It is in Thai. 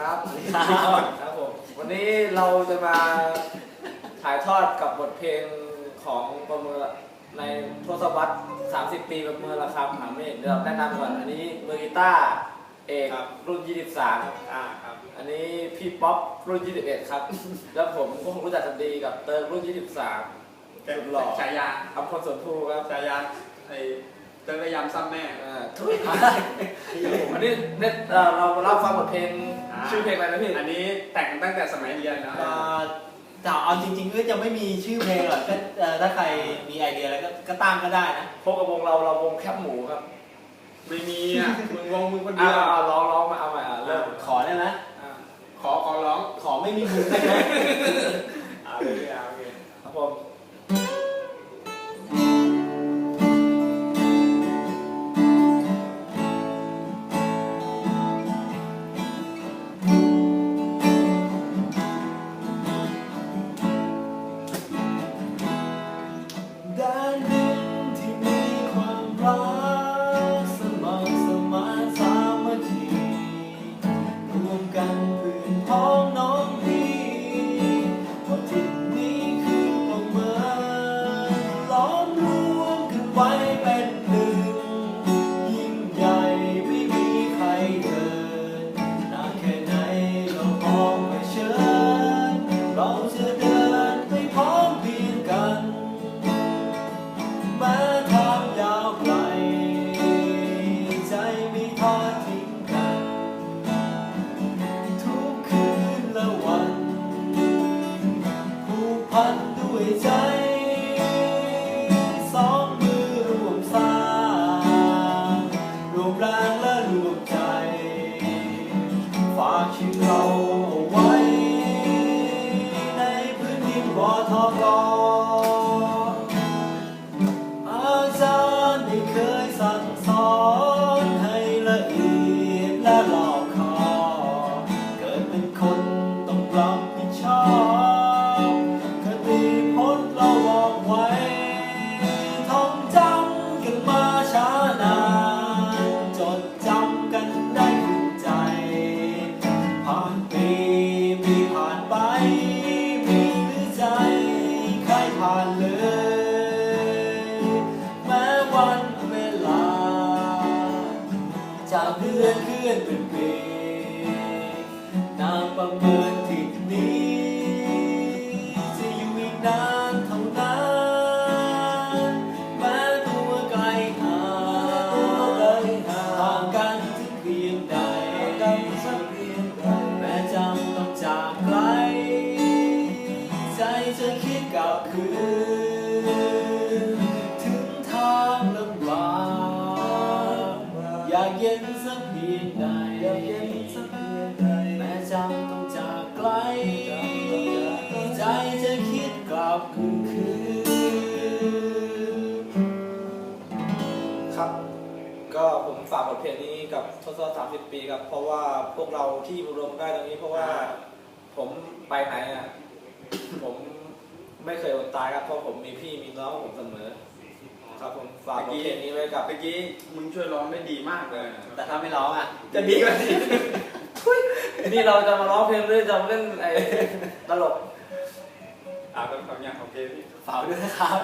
ครับครับครับผมวันนี้เราจะมาถ่ายทอดกับบทเพลงของประเมินในทศวรรษ 30 ปีประเมินราคามหาเมฆเดี๋ยวเราแนะนำก่อนอันนี้มือกีตาร์เอกครับรุ่น 23อ่าครับ อันนี้พี่ป๊อปรุ่น 21 ครับ แล้วผมก็คงรู้จักกันดีกับเติร์กรุ่น 23สุดหล่อฉายาอัมพลสวนภูครับฉายาไอ้ เติร์กระยำซ้ำแม่ อ่าทุยอันนี้เนี่ยเอ่อเรามาเล่าฟังบทเพลงอ่า ชื่อเพลงอะไรนะพี่อันนี้แต่งตั้งแต่สมัยเรียนนะ เอ่อแต่เอาจริงๆก็จะไม่มีชื่อเพลงหรอกก็เอ่อถ้าใครมีไอเดียอะไรก็ก็ตั้งก็ได้นะ พบกับวงเราเราวงแคบหมูครับไม่มีอะ มึงงงมึงคนเดีอ่ายวอ่าร้องร้องมาเอา ทอดทิ้งกัน ทุกคืนและวันผูกพันด้วยใจ สองมือรวมสร้างรวมแรงและรวมใจ ฝากชื่อเราเอาไว้ ในพื้นดินวทอกอ มีหรือใจใครผ่านเลย แม้วันเวลา จากเดือนเคลื่อนเป็นปีนางประเมินทิศนี้ จะอยู่อีกนาน จะคิดกลับคืน ถึงทางลำบากอยากเย็นสักเพียงใดแม้จำต้องจากไกล ใจจะคิดกลับคืนคืนครับ ก็ผมฝากบทเพลงนี้กับทศวรรษ30 ปีครับ เพราะว่าพวกเราที่รวมได้ตรงนี้เพราะว่าผมไปไหน คยอดตายครับเพราะผมมีพี่มีน้องผมเสมอ ครับผมฝากบทเพลงนี้ไว้กับ เมื่อกี้มึงช่วยร้องได้ดีมากเลยแต่ถ้าไม่ร้องอะ จะดีกว่านี้นี่เราจะมาร้องเพลงหรือจะมาเล่นไอ้ตลก อ่าเป็นคำอย่างโอเคพี่ ฝากด้วยนะครับ